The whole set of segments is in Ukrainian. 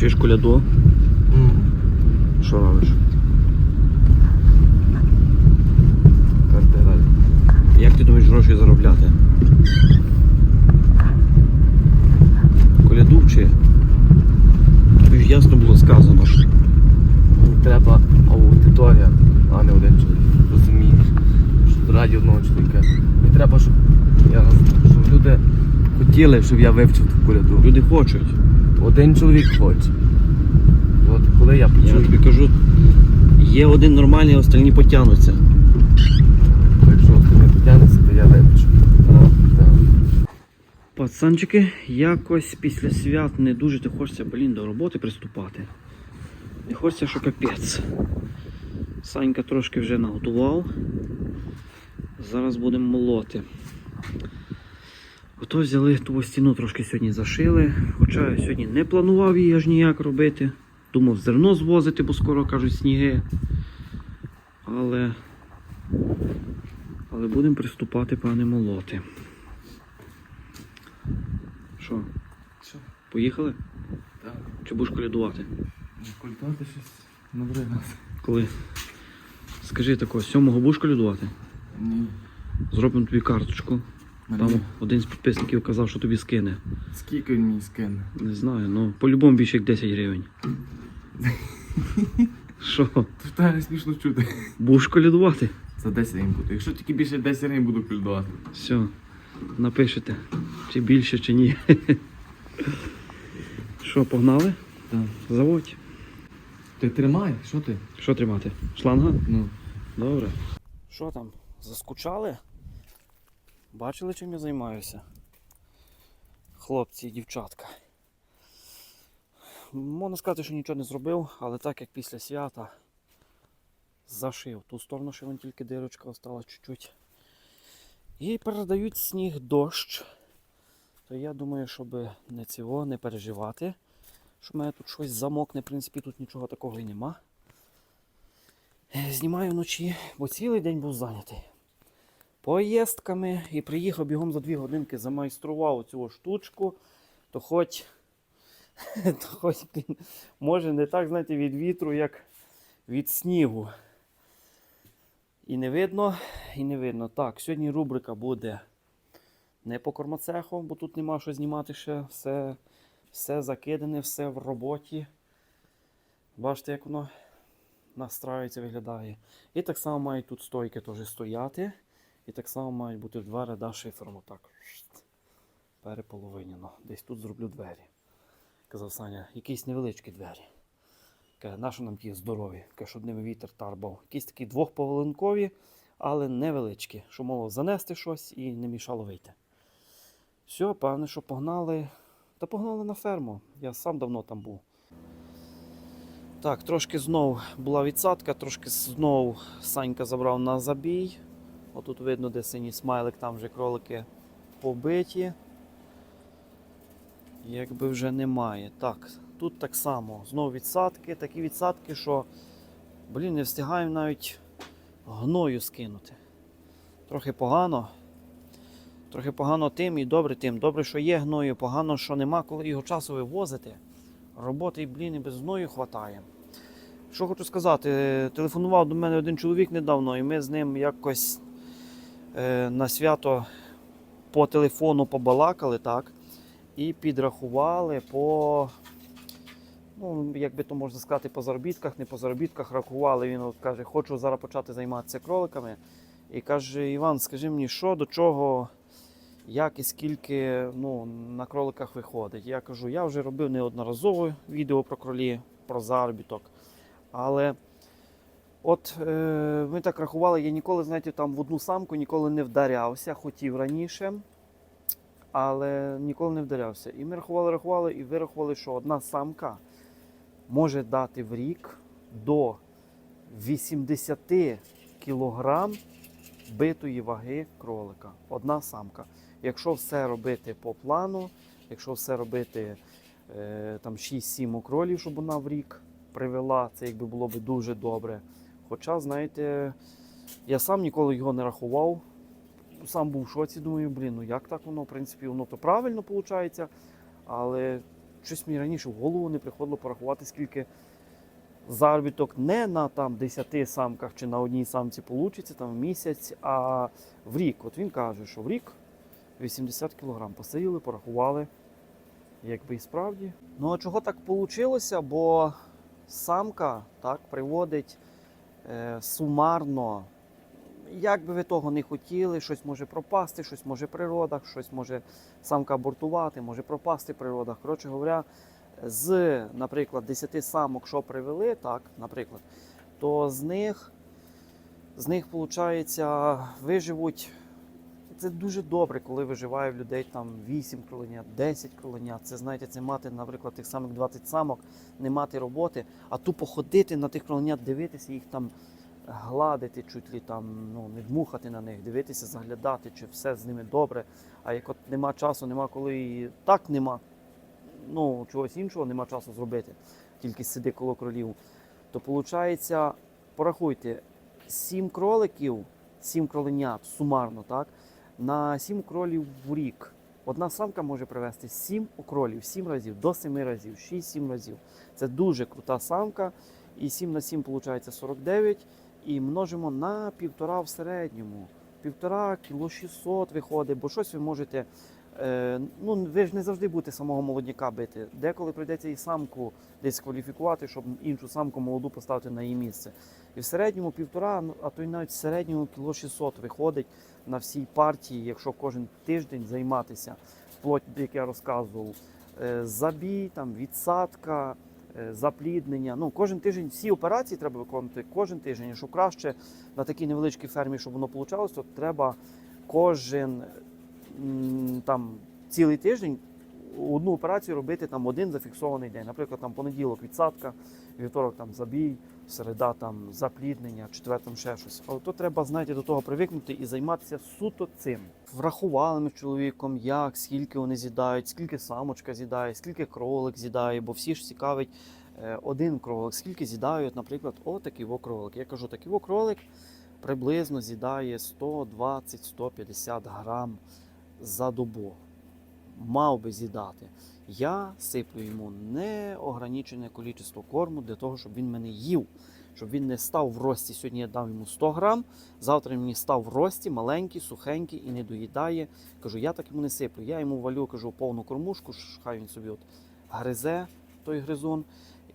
Чуєш коляду? Що робиш? Картера. Як ти думаєш гроші заробляти? Коляду вчи. Тобі ж ясно було сказано. треба аудиторія, а не один чоловік. Розумієш? Що раді одного чоловіка. Мені треба, щоб, я, щоб люди хотіли, щоб я вивчив ту коляду. Люди хочуть. Один чоловік хоче. От коли я Я тобі кажу, є один нормальний, а остальні потягнуться. якщо не потягнеться, то я. Так. Пацанчики, якось після свят не дуже ти хочеться, блін, до роботи приступати. Не хочеться, що капець. Санька трошки вже наготував. Зараз будемо молоти. Ото взяли ту стіну трошки сьогодні зашили. Хоча я сьогодні не планував її аж ніяк робити. Думав зерно звозити, бо скоро кажуть сніги. Але. Але будемо приступати, пане молоти. Що, Що? поїхали? Так. Чи будеш колядувати? Культати щось на другий раз. Коли? Скажи такого, сьомого будеш колядувати? Ні. Зробимо тобі карточку. Там один з підписників казав, що тобі скине. Скільки він мені скине? Не знаю, ну по-любому більше як 10 гривень. Що? То ж смішно чути. Будеш колядувати? За 10 гривень буду. Якщо тільки більше 10 гривень буду культувати. Все, напишете, чи більше, чи ні. Що, погнали? Так. Заводь. Ти тримай, що ти? Що тримати? Шланга? Ну. Добре. Що там? Заскучали? Бачили, чим я займаюся? Хлопці і дівчатка. Можна сказати, що нічого не зробив, але так як після свята зашив. Ту сторону, що вон тільки дирочка остала чуть-чуть. І передають сніг дощ. То я думаю, щоб не цього не переживати, що в мене тут щось замокне, в принципі, тут нічого такого і нема. Е, Знімаю вночі, бо цілий день був зайнятий. Поїздками і приїхав бігом за дві годинки, замайстрував цю штучку, то хоч, то хоч може не так, знаєте, від вітру, як від снігу. І не видно, і не видно. Так, сьогодні рубрика буде не по кормоцеху, бо тут нема що знімати ще. Все, все закидане, все в роботі. Бачите, як воно настраюється, виглядає. І так само мають тут стойки теж стояти. І так само мають бути два ряда шифером. Отак. Переполовинено. Десь тут зроблю двері. Казав Саня, якісь невеличкі двері. Каже, нащо нам ті здорові? Каже, щоб ними вітер тарбав. Якісь такі двохповеринкові, але невеличкі. Щоб могло занести щось і не мішало вийти. Все, певне, що погнали. Та погнали на ферму. Я сам давно там був. Так, трошки знов була відсадка, трошки знов Санька забрав на забій. Отут видно, де синій смайлик, там вже кролики побиті. Якби вже немає. Так, тут так само. Знов відсадки, такі відсадки, що, блін, не встигаю навіть гною скинути. Трохи погано. Трохи погано тим і добре тим. Добре, що є гною, погано, що нема, коли його часу вивозити. Роботи, блін, і без гною хватає. Що хочу сказати, телефонував до мене один чоловік недавно, і ми з ним якось на свято по телефону побалакали, так? І підрахували по, ну, як би то можна сказати, по заробітках, не по заробітках рахували. Він от каже, хочу зараз почати займатися кроликами. І каже, Іван, скажи мені, що до чого, як і скільки ну, на кроликах виходить. Я кажу, я вже робив неодноразово відео про кролі, про заробіток. Але от е, ми так рахували, я ніколи, знаєте, там в одну самку ніколи не вдарявся, хотів раніше, але ніколи не вдарявся. І ми рахували, рахували і вирахували, що одна самка може дати в рік до 80 кілограм битої ваги кролика. Одна самка. Якщо все робити по плану, якщо все робити е, там 6-7 окролів, щоб вона в рік привела, це якби було б дуже добре. Хоча, знаєте, я сам ніколи його не рахував. Сам був в шоці, думаю, блін, ну як так воно, в принципі, воно то правильно виходить, але щось мені раніше в голову не приходило порахувати, скільки заробіток не на там 10 самках чи на одній самці получиться там в місяць, а в рік. От він каже, що в рік 80 кг посеяли, порахували. Якби і справді. Ну а чого так вийшло? Бо самка так приводить сумарно. Як би ви того не хотіли, щось може пропасти, щось може при родах, щось може самка абортувати, може пропасти при родах. Коротше говоря, з, наприклад, 10 самок, що привели, так, наприклад, то з них, з них, виходить, виживуть. Це дуже добре, коли виживає в людей там 8 кроленят, 10 кроленят. Це знаєте, це мати, наприклад, тих самих 20 самок, не мати роботи, а тупо ходити на тих кроленят, дивитися, їх там гладити, чуть ли там, ну, не дмухати на них, дивитися, заглядати, чи все з ними добре. А як от нема часу, нема коли і так нема, ну, чогось іншого нема часу зробити, тільки сиди коло кролів, то виходить, порахуйте, 7 кроликів, 7 кроленят сумарно, так? На 7 кролів в рік. Одна самка може привести 7 кролів, 7 разів, до 7 разів, 6-7 разів. Це дуже крута самка. І 7 на 7 виходить 49. І множимо на півтора в середньому. Півтора кіло 600 виходить, бо щось ви можете. Е, ну, ви ж не завжди будете самого молодняка бити. Деколи прийдеться і самку десь кваліфікувати, щоб іншу самку молоду поставити на її місце. І в середньому півтора, ну, а то й навіть в середньому кіло 600 виходить на всій партії, якщо кожен тиждень займатися, вплоть, як я розказував, е, забій, там, відсадка, е, запліднення. Ну, кожен тиждень всі операції треба виконувати кожен тиждень. Якщо краще на такій невеличкій фермі, щоб воно вийшло, то треба кожен там, цілий тиждень одну операцію робити там один зафіксований день. Наприклад, там понеділок відсадка, вівторок там забій, середа там запліднення, четвер там ще щось. Але то треба, знаєте, до того привикнути і займатися суто цим. Врахували ми з чоловіком, як, скільки вони з'їдають, скільки самочка з'їдає, скільки кролик з'їдає, бо всі ж цікавить е, один кролик, скільки з'їдають, наприклад, отакий кролик. Я кажу, такий кролик приблизно з'їдає 120-150 грам за добу. Мав би з'їдати. Я сиплю йому неограничене кількість корму для того, щоб він мене їв, щоб він не став в рості. Сьогодні я дав йому 100 грам, завтра він мені став в рості, маленький, сухенький і не доїдає. Кажу, я так йому не сиплю. Я йому валю, кажу, повну кормушку, хай він собі от гризе той гризун.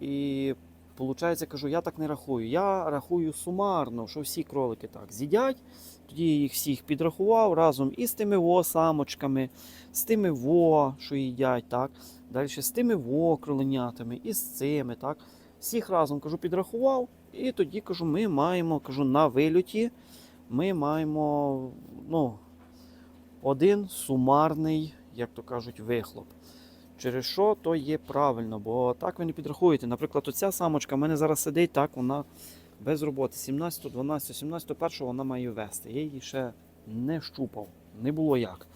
І виходить, кажу, я так не рахую. Я рахую сумарно, що всі кролики так з'їдять. Тоді їх всіх підрахував разом із тими во самочками, з тими во, що їдять, так. Далі з тими во кроленятами, і з цими, так. Всіх разом кажу, підрахував. І тоді кажу, ми маємо, кажу, на вильоті ми маємо ну, один сумарний, як то кажуть, вихлоп. Через що то є правильно, бо так ви не підрахуєте. Наприклад, оця самочка в мене зараз сидить, так, вона без роботи. 17, 12, 17, 1 вона має вести. Я її ще не щупав, не було як.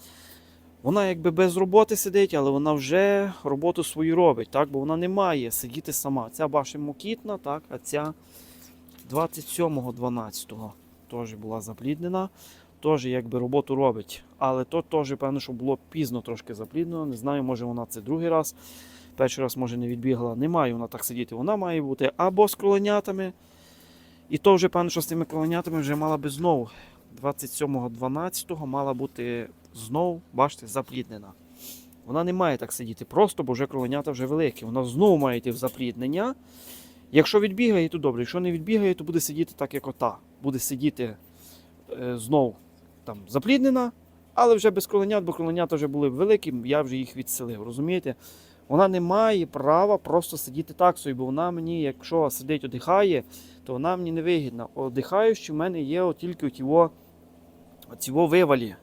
Вона якби без роботи сидить, але вона вже роботу свою робить, так? бо вона не має сидіти сама. Ця баша мокітна, так? а ця 27-12 теж була запліднена. Теж якби роботу робить. Але то теж, певно, що було пізно трошки запліднено. Не знаю, може вона це другий раз. Перший раз, може, не відбігла. Не має вона так сидіти. Вона має бути або з кроленятами. І то вже, певно, що з тими кроленятами вже мала би знову 27-12 мала бути знову, бачите, запліднена. Вона не має так сидіти просто, бо вже кроленята вже великі. Вона знову має йти в запліднення. Якщо відбігає, то добре. Якщо не відбігає, то буде сидіти так, як ота. Буде сидіти е, знов там запліднена, але вже без кроленят, бо кроленята вже були великі, я вже їх відселив. Розумієте? Вона не має права просто сидіти так собі, бо вона мені, якщо сидить, одихає, то вона мені не вигідна. Одихаючи, в мене є от тільки оціво вивалі,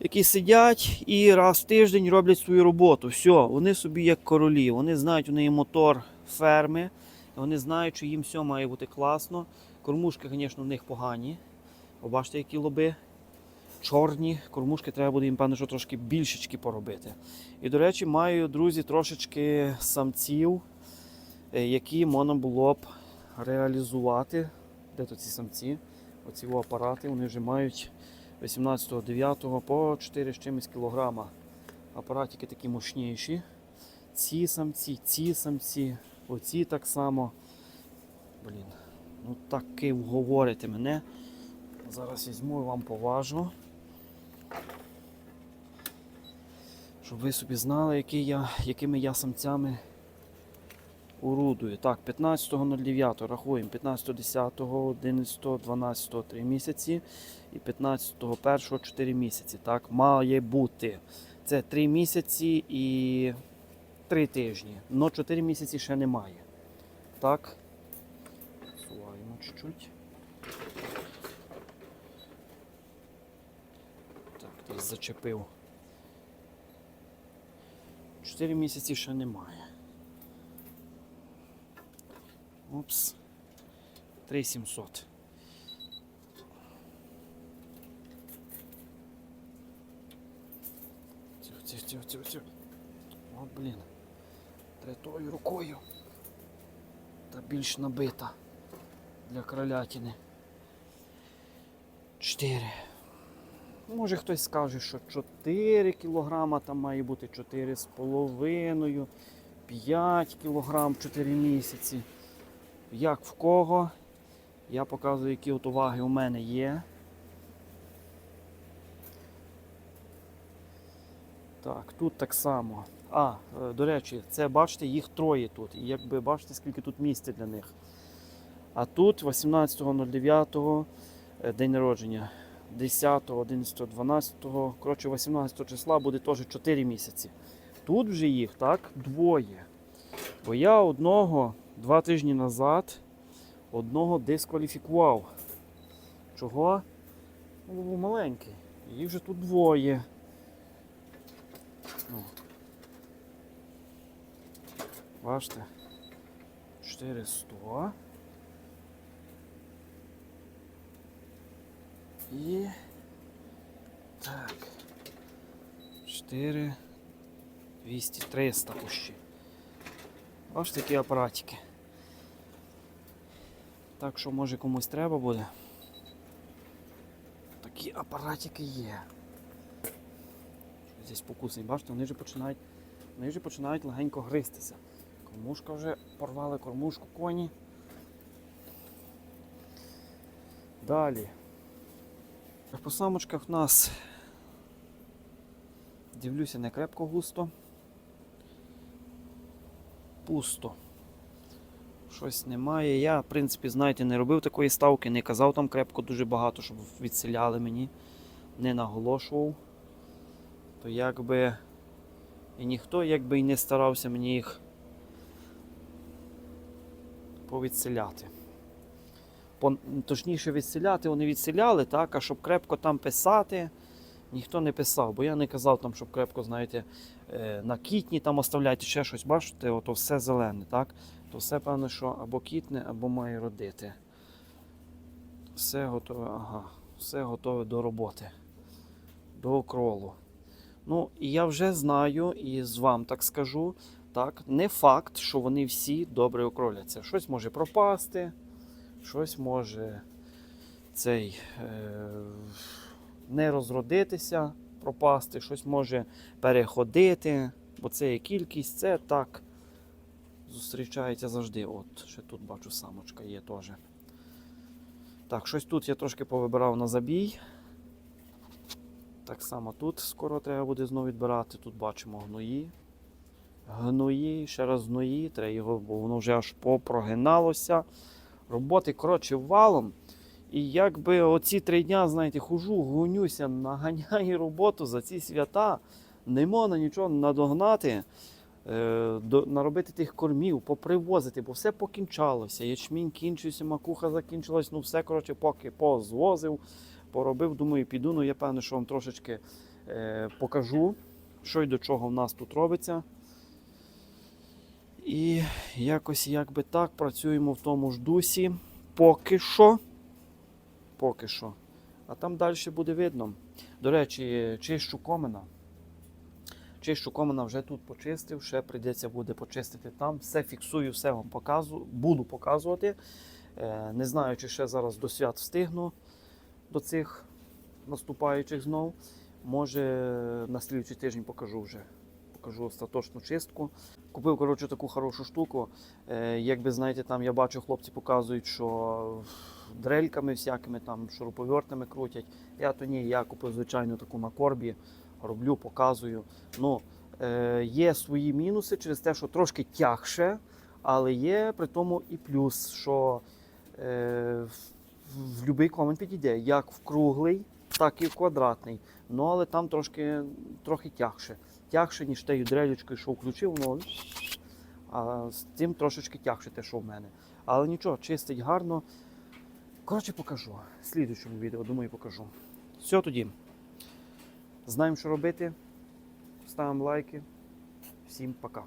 які сидять і раз в тиждень роблять свою роботу. Все, вони собі як королі. Вони знають, у неї мотор ферми, вони знають, що їм все має бути класно. Кормушки, звісно, в них погані. Побачите, які лоби. Чорні кормушки треба буде їм, певно, що трошки більшечки поробити. І, до речі, маю, друзі, трошечки самців, е, які можна було б реалізувати. Де тут ці самці? Оці апарати, вони вже мають 18-9 по 4 з чимось кілограма. Апаратики такі мощніші. ці самці, ці самці, оці так само. Блін, ну таки вговорите мене. Зараз візьму і вам поважу. Щоб ви собі знали, які я, якими я самцями орудую. Так, 15.09 рахуємо. 15.10, 11, 12, 3 місяці і 15.01 4 місяці. Так, має бути. Це 3 місяці і 3 тижні. Но 4 місяці ще немає. Так. Суваємо чуть-чуть. Так, десь зачепив. 4 місяці ще немає. Упс. 3700. Тихо, тихо, тихо, тихо, тихо. От, блін. Треба тою рукою. Та більш набита для кролятини. 4. Може хтось скаже, що 4 кілограма там має бути 4,5, 5 кілограм 4 місяці. Як в кого? Я показую, які от уваги у мене є. Так, тут так само. А, е, до речі, це бачите, їх троє тут. І якби бачите, скільки тут місця для них. А тут 18.09 е, день народження. 10, 11, 12, коротше, 18 числа буде теж 4 місяці. Тут вже їх так двоє. Бо я одного два тижні назад одного дискваліфікував. Чого? Ну, був маленький. Їх вже тут двоє. Ну. Бачите? 400. І. Так. 4. 200, 300 пущі. Ось такі апаратики. Так що може комусь треба буде. Такі апаратики є. Здесь покусний, бачите, вони вже починають, вони вже починають легенько гристися. Кормушка вже порвали кормушку коні. Далі. По самочках в нас дивлюся не крепко густо. Пусто. Щось немає. Я, в принципі, знаєте, не робив такої ставки, не казав там крепко дуже багато, щоб відселяли мені, не наголошував. То якби і ніхто якби і не старався мені їх повідселяти. Точніше відселяти, вони відселяли, так, а щоб крепко там писати, ніхто не писав, бо я не казав там, щоб крепко, знаєте, е, на кітні там оставляйте ще щось, бачите, ото все зелене, так? То все певно, що або кітне, або має родити. Все готове, ага, все готове до роботи, до окролу. Ну, і я вже знаю, і з вам так скажу, так, не факт, що вони всі добре окроляться. Щось може пропасти, щось може цей е, не розродитися, пропасти, щось може переходити, бо це є кількість, це так зустрічається завжди. От, ще тут бачу, самочка є теж. Так, щось тут я трошки повибирав на забій. Так само тут скоро треба буде знову відбирати. Тут бачимо гної. Гної, ще раз гної, треба його, бо воно вже аж попрогиналося. Роботи, коротше, валом. І якби оці три дня, знаєте, хожу, гонюся, наганяю роботу за ці свята, не можна нічого надогнати, е, наробити тих кормів, попривозити, бо все покінчалося. Ячмінь кінчився, макуха закінчилась, ну все, коротше, поки позвозив, поробив. Думаю, піду. Ну, я певний, що вам трошечки е, покажу, що й до чого в нас тут робиться. І якось якби так працюємо в тому ж дусі. Поки що. Поки що. А там далі буде видно. До речі, чищу комина. Чищу комина вже тут почистив, ще прийдеться буде почистити там. Все фіксую, все вам показую, буду показувати. Е, не знаю, чи ще зараз до свят встигну до цих наступаючих знов. Може на слідчий тиждень покажу вже. Покажу остаточну чистку. Купив коротше, таку хорошу штуку. Е, якби знаєте, там я бачу, хлопці показують, що дрельками всякими, там шуруповертами крутять. Я то ні, я купив звичайну таку на корбі, роблю, показую. Ну, е, є свої мінуси через те, що трошки тягше, але є при тому і плюс, що е, в будь-який комент підійде, як в круглий, так і в квадратний. Ну, але там трошки, трохи тягше. Тягше, ніж тією дрелючкою, що включив, воно а з цим трошечки тягше те, що в мене. Але нічого, чистить гарно. Коротше, покажу. В слідуючому відео, думаю, покажу. Все тоді. Знаємо, що робити. Ставимо лайки. Всім пока.